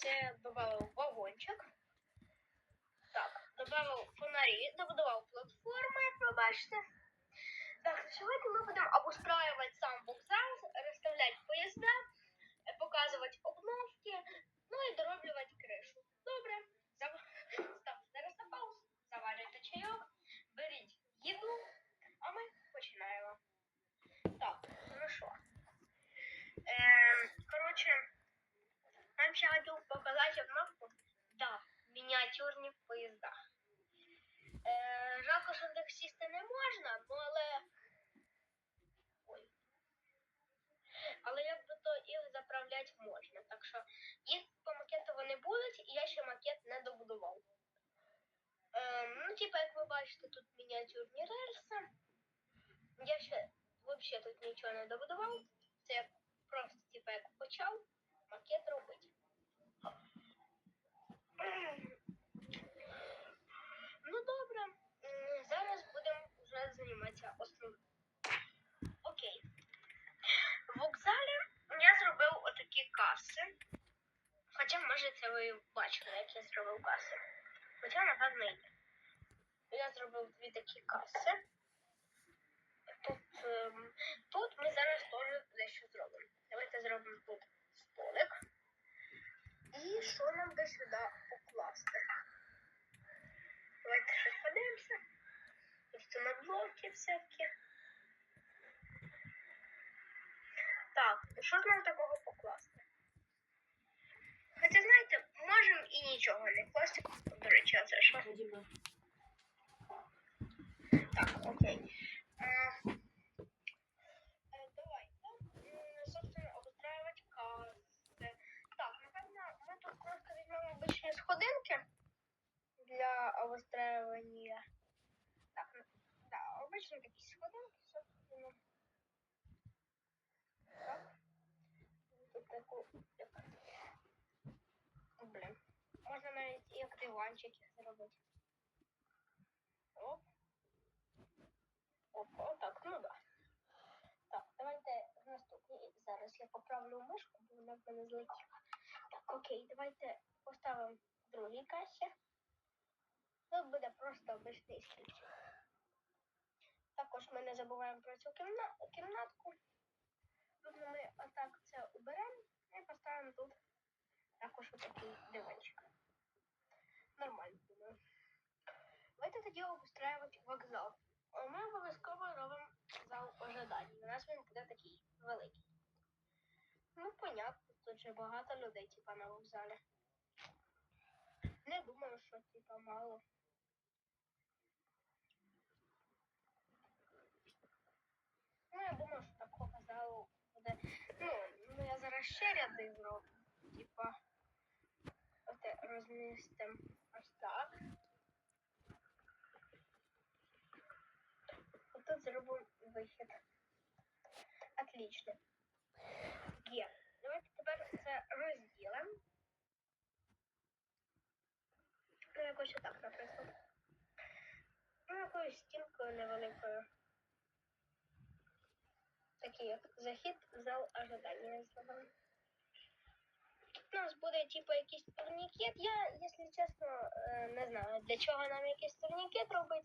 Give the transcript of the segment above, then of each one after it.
це додав вагончик. Так, додав фонарі, добудував платформи, пробачте. Так, сьогодні ми будемо обустраивать сам вокзал, розставляти поїзда, показувати обновки, ну і дороблювати кришу. Добре, ставте зараз на паузу, заварюйте чайок, беріть їду. Мініатюрні рельси. Я ще взагалі тут нічого не добудував. Це я просто, типа, як почав макет робити. Ну добре, зараз будемо вже займатися основним. Окей. В вокзалі я зробив отакі каси. Хоча, може, це ви бачили, як я зробив каси. Хоча, напевно, і. Я зробив дві такі каси. Тут, ем, тут ми зараз теж дещо зробимо. Давайте зробимо тут столик. І що нам до сюди покласти? Давайте щось подивимося. Ось на блоки всякі. Так, що ж нам такого покласти? Хоча, знаєте, можемо і нічого не класти. До речі, а це що? Так, окей. Давайте, собственно, обустраювати каси. Так, напевно, ми тут просто візьмемо обичні сходинки для обустраювання. Так, да, обичні такі сходинки, собственно. Так. Тут таку, як... Блін. Можна навіть як диванчик їх зробити. Оп. Оп, отак, ну да. Так, давайте наступний. Зараз я поправлю мишку, бо вона в мене злетіла. Так, окей, давайте поставимо в другій касі. Тут буде просто обичний стільчик. Також ми не забуваємо про цю кімна... кімнатку. Тут ми отак це уберемо і поставимо тут також отакий диванчик. Нормально, думаю. Давайте тоді обустраювати вокзал. Ми обов'язково робимо зал ожидання. У нас він буде такий великий. Ну, понятно, тут же багато людей, типа, на вокзалі. Не думаю, що типа мало. Ну, я думаю, що такого залу буде. Ну, ну я зараз ще ряди зроблю. Типа, оте розмістимо ось так. тут зробимо вихід. Отлично. Є. Давайте тепер це розділимо. Ну, якось отак, наприклад. Ну, якоюсь стінкою невеликою. Такий як захід, в зал ожидання зробимо. Тут у нас буде типу якийсь турнікет. Я, якщо чесно, е, не знаю, для чого нам якийсь турнікет робити.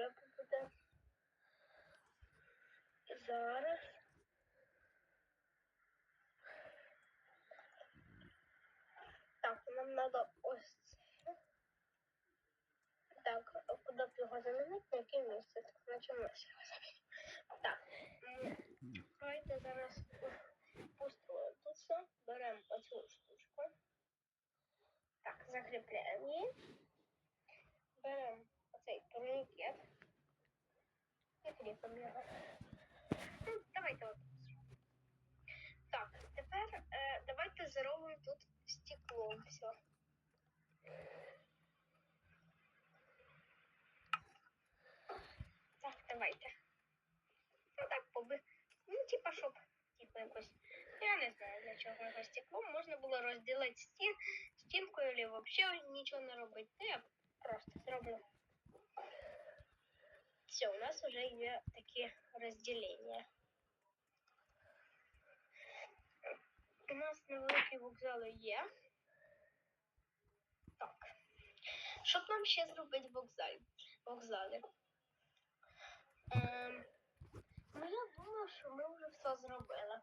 Треба буде зараз. Так, нам треба ось це. Так, куди б його замінити, на яке місце? Так, на чому ось його замінити? Так, давайте зараз пустимо тут все, беремо оцю штучку. Так, закріпляємо її. Беремо оцей турнікет. Кріпимо його. Ну, давайте от. Так, тепер е, давайте зробимо тут стеклом все. Так, давайте. Ну так, поби. Ну, типа, щоб, типа, якось. Я не знаю, для чого його стеклом. Можна було розділити стін, стінкою, або взагалі нічого не робити. То я просто зроблю. Все, у нас вже є такі розділення. У нас невеликі вокзали є. Так. Що б нам ще зробити в вокзалі? вокзалі? Ем, ну, я думаю, що ми вже все зробили.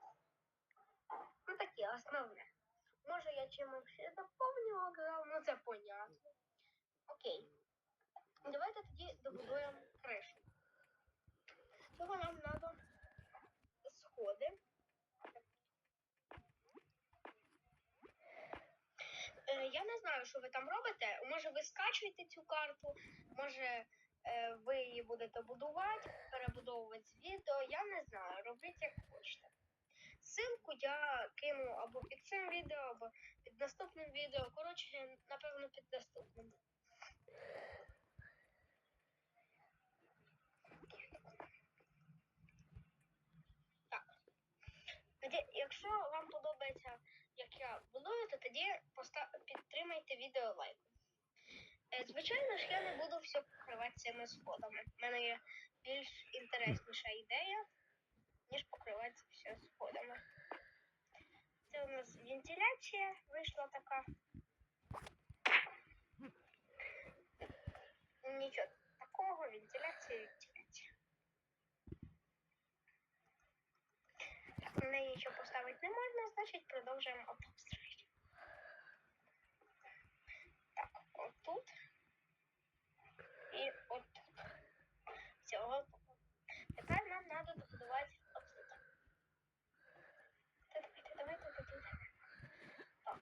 Ну, таке основне. Може, я чимось ще доповню вокзал, ну це понятно. Окей. Давайте тоді добудуємо кришу. Цього нам треба сходи. Е, Я не знаю, що ви там робите. Може, ви скачуєте цю карту, може е, ви її будете будувати, перебудовувати відео. Я не знаю, робіть як хочете. Ссылку я кину або під цим відео, або під наступним відео. Коротше, напевно, під наступним. Так. Тоді, якщо вам подобається, як я будую, то тоді підтримайте відео лайком. Е, Звичайно ж, я не буду все покривати цими сходами. У мене є більш інтересніша ідея, ніж покривати все сходами. Це у нас вентиляція вийшла така. Нічого такого, вентиляція, вентиляція. Так, на неї нічого поставити не можна, значить продовжуємо отут. Так, отут. І отут. Готово. Тепер нам треба добудувати. Та давайте, давайте, давайте. Так.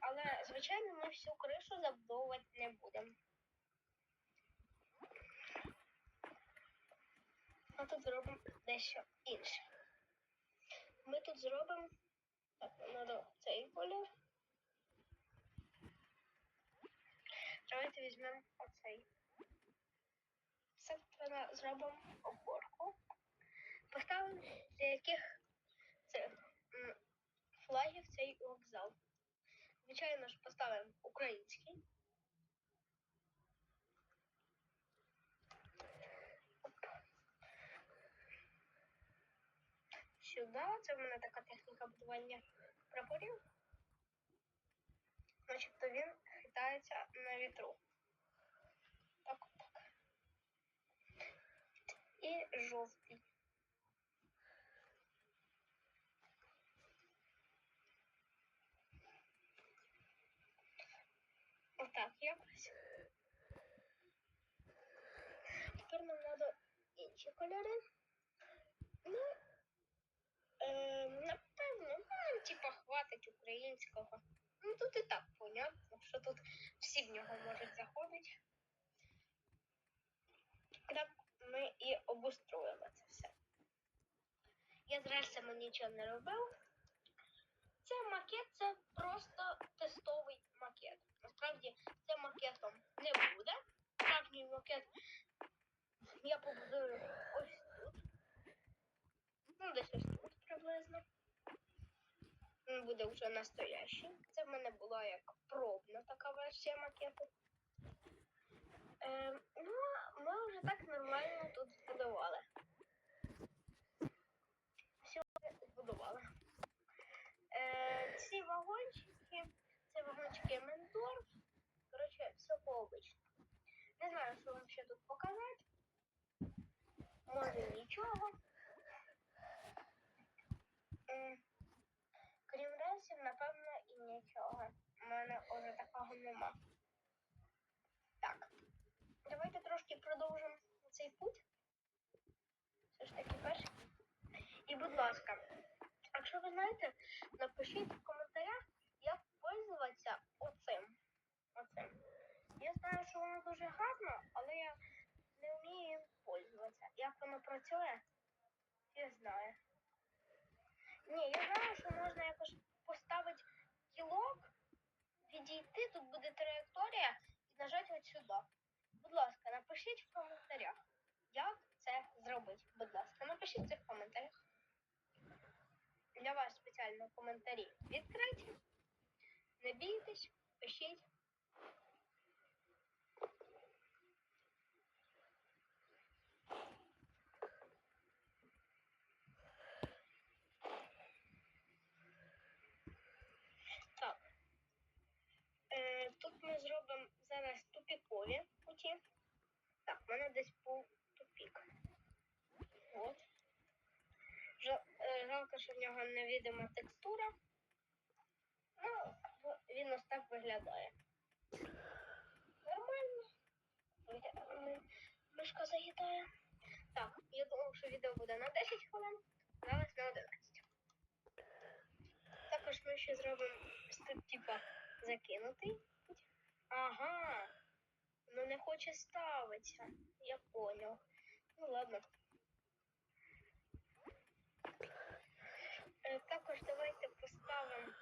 Але, звичайно, ми всю кришу забудовувати не будемо. Ми тут зробимо дещо інше. Тут зробимо. Так, треба цей колір. Давайте візьмемо оцей. Це зробимо обгорку. Поставимо для яких цих флагів цей вокзал. Звичайно ж, поставимо український. Сюди. Це в мене така техніка будування прапорів. То він хитається на вітру. Так, так. І жовтий. Отак якось. Тепер нам треба інші кольори. Ну, е, напевно, ну, типа хватить українського. Ну тут і так понятно, що тут всі в нього можуть заходити. Так ми і обустроїли це все. Я з рельсами нічого не робив. Це макет, це просто тестовий макет. Насправді це макетом не буде. Справжній макет я побудую ось тут. Ну, десь ось буде вже настоящий. Це в мене була як пробна така версія макету. Е, ну, ми вже так нормально тут збудували. Все збудували. Е, ці вагончики, це вагончики Мендорф. Коротше, все по-обичному. Не знаю, що вам ще тут показати. Може нічого. М, Крім рельсів, напевно, і нічого. У мене вже такого нема. Так. Давайте трошки продовжимо цей путь. Все ж таки перший. І, будь ласка, якщо ви знаєте, напишіть в коментарях, як пользуватися оцим. Оцим. Я знаю, що воно дуже гарно, але я не вмію їм пользуватися. Як воно працює, я знаю. Ні, я знаю, що можна якось поставити буде траєкторія і нажати от сюди. Будь ласка, напишіть в коментарях, як це зробити. Будь ласка, напишіть це в коментарях. Для вас спеціально коментарі відкриті. Не бійтесь, пишіть. Так. Е, тут ми зробимо зараз тупікові путі. Так, в мене десь був тупік. От. Жа- е, Жалко, що в нього невідома текстура. Ну, він ось так виглядає. Нормально. Мишка заїдає. Так, я думав, що відео буде на 10 хвилин, зараз на 11. Також ми ще зробимо ось типа, закинутий. Ага. Ну не хоче ставитися. Я понял. Ну ладно. Е, Також давайте поставимо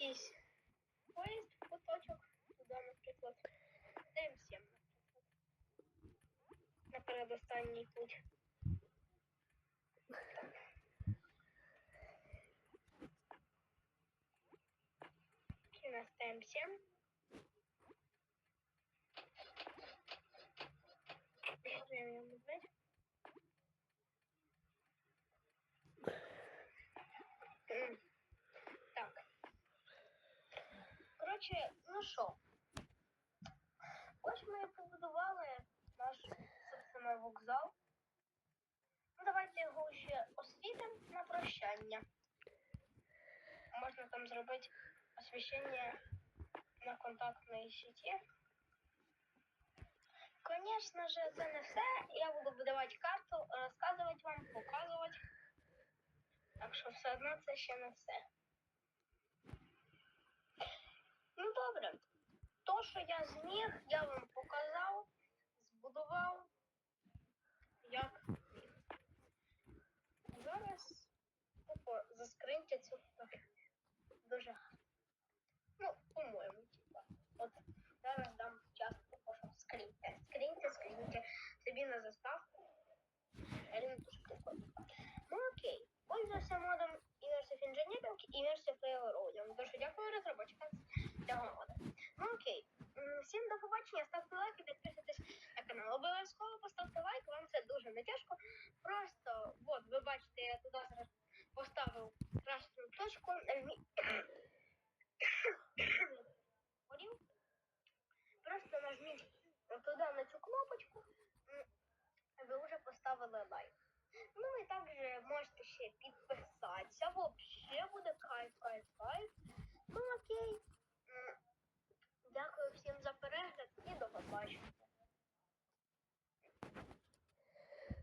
якийсь поїзд, куточок, туди, наприклад. ДМ7, наприклад. На передостанній путь. Такий у нас ДМ7. Время назвать. М. Так. Що? Ось ми побудували наш, собственно, вокзал. Ну, давайте його ще освітимо на прощання. Можна там зробити освіщення на контактній сіті. Конечно же, це не все. Я буду будувати карту, розказувати вам, показувати. Так що все одно це ще не все. Ну добре. То, що я зміг, я вам показав, збудував. Як міг. Зараз заскриньте цю. Дуже. Ну, по-моєму,